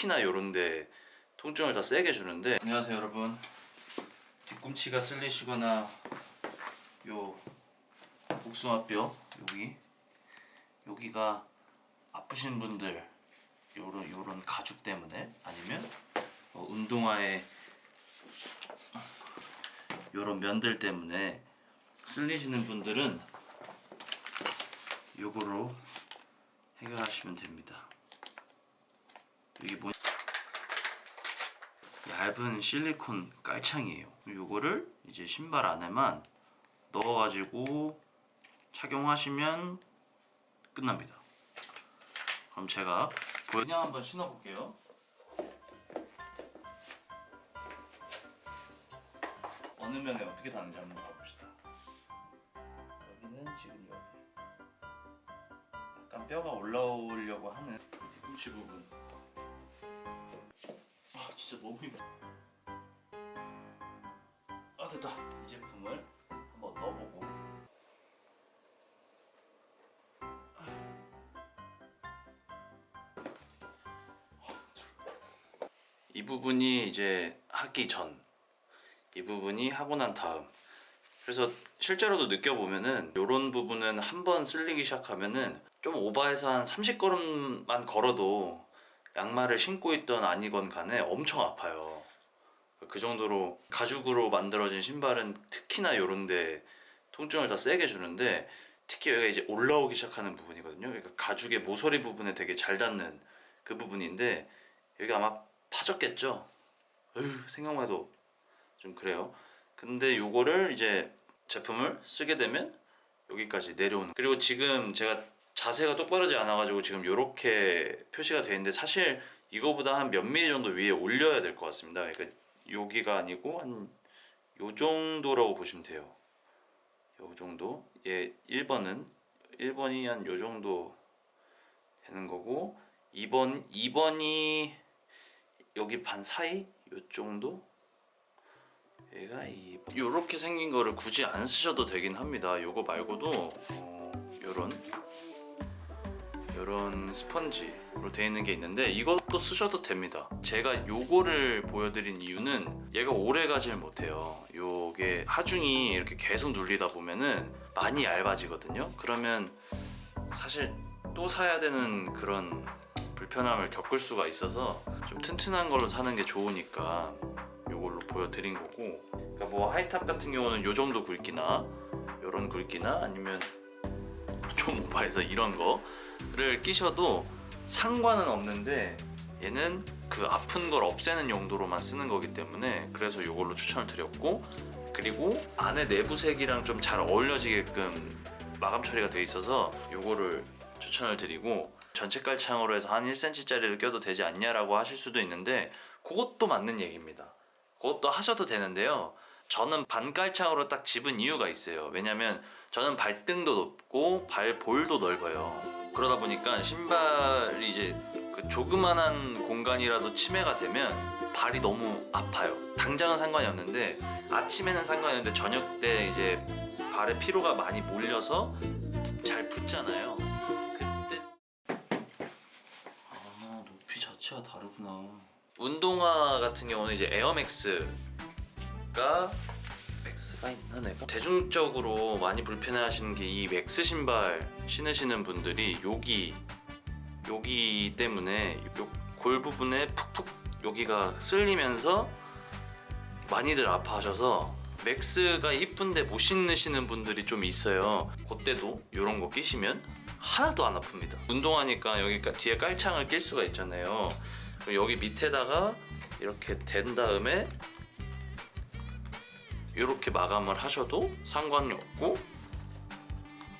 특히나 요런데 통증을 더 세게 주는데. 안녕하세요 여러분. 뒤꿈치가 쓸리시거나 요 복숭아뼈 여기. 여기가 아프신 분들 요런 요런 가죽 때문에 아니면 어, 운동화에 요런 면들 때문에 쓸리시는 분들은 요거로 해결하시면 됩니다. 이게 뭐 얇은 실리콘 깔창이에요. 요거를 이제 신발 안에만 넣어가지고 착용하시면 끝납니다. 그럼 제가 그냥 한번 신어볼게요. 어느 면에 어떻게 닿는지 한번 봐봅시다. 여기는 지금 여기. 약간 뼈가 올라오려고 하는 그 뒤꿈치 부분. 아 진짜 너무 힘들어. 아 됐다. 이 제품을 한번 넣어보고. 이 부분이 이제 하기 전, 이 부분이 하고 난 다음. 그래서 실제로도 느껴보면은 요런 부분은 한 번 쓸리기 시작하면은 좀 오버해서 한 30걸음만 걸어도 양말을 신고 있던 아니건 간에 엄청 아파요. 그 정도로 가죽으로 만들어진 신발은 특히나 요런데 통증을 더 세게 주는데 특히 여기가 이제 올라오기 시작하는 부분이거든요. 그러니까 가죽의 모서리 부분에 되게 잘 닿는 그 부분인데 여기 아마 파졌겠죠. 으 생각만 해도 좀 그래요. 근데 요거를 이제 제품을 쓰게 되면 여기까지 내려오는 그리고 지금 제가 자세가 똑바르지 않아 가지고 지금 요렇게 표시가 되어 있는데 사실 이거보다 한 몇 미리 정도 위에 올려야 될 것 같습니다. 그러니까 여기가 아니고 한 요 정도라고 보시면 돼요. 요 정도. 예, 1번은 1번이 한 요 정도 되는 거고 2번 2번이 여기 반 사이 요 정도 얘가 이 요렇게 생긴 거를 굳이 안 쓰셔도 되긴 합니다. 요거 말고도 어, 요런 요런 스펀지로 되어 있는 게 있는데 이것도 쓰셔도 됩니다. 제가 요거를 보여드린 이유는 얘가 오래 가질 못해요. 요게 하중이 이렇게 계속 눌리다 보면은 많이 얇아지거든요. 그러면 사실 또 사야 되는 그런 불편함을 겪을 수가 있어서 좀 튼튼한 걸로 사는 게 좋으니까 요걸로 보여드린 거고 그러니까 뭐 하이탑 같은 경우는 요 정도 굵기나 요런 굵기나 아니면 좀 오버해서 이런 거를 끼셔도 상관은 없는데 얘는 그 아픈 걸 없애는 용도로만 쓰는 거기 때문에 그래서 요걸로 추천을 드렸고 그리고 안에 내부색이랑 좀 잘 어울려지게끔 마감 처리가 돼 있어서 요거를 추천을 드리고 전체 깔창으로 해서 한 1cm짜리를 껴도 되지 않냐라고 하실 수도 있는데 그것도 맞는 얘기입니다. 그것도 하셔도 되는데요. 저는 반깔창으로 딱 집은 이유가 있어요. 왜냐면 저는 발등도 높고 발볼도 넓어요. 그러다 보니까 신발이 이제 그 조그만한 공간이라도 침해가 되면 발이 너무 아파요. 당장은 상관이 없는데 아침에는 상관이 없는데 저녁 때 이제 발에 피로가 많이 몰려서 잘 붙잖아요. 그때 아 높이 자체가 다르구나. 운동화 같은 경우는 이제 에어맥스 가 맥스가 있나 내가? 대중적으로 많이 불편해하시는 게 이 맥스 신발 신으시는 분들이 여기 여기 때문에 요 골 부분에 푹푹 여기가 쓸리면서 많이들 아파하셔서 맥스가 이쁜데 못 신으시는 분들이 좀 있어요. 그때도 이런 거 끼시면 하나도 안 아픕니다. 운동하니까 여기 뒤에 깔창을 낄 수가 있잖아요. 그리고 여기 밑에다가 이렇게 댄 다음에 이렇게 마감을 하셔도 상관이 없고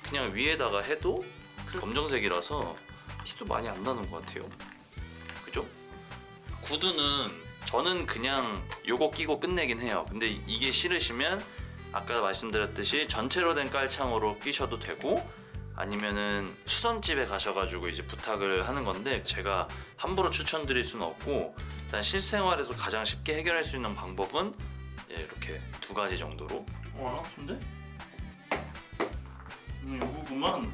그냥 위에다가 해도 그 검정색이라서 티도 많이 안 나는 것 같아요. 그죠? 구두는 저는 그냥 요거 끼고 끝내긴 해요. 근데 이게 싫으시면 아까 말씀드렸듯이 전체로 된 깔창으로 끼셔도 되고 아니면은 수선집에 가셔가지고 이제 부탁을 하는 건데 제가 함부로 추천드릴 수는 없고 일단 실생활에서 가장 쉽게 해결할 수 있는 방법은 예, 이렇게 두 가지 정도로 어, 안 아픈데? 음, 요거구만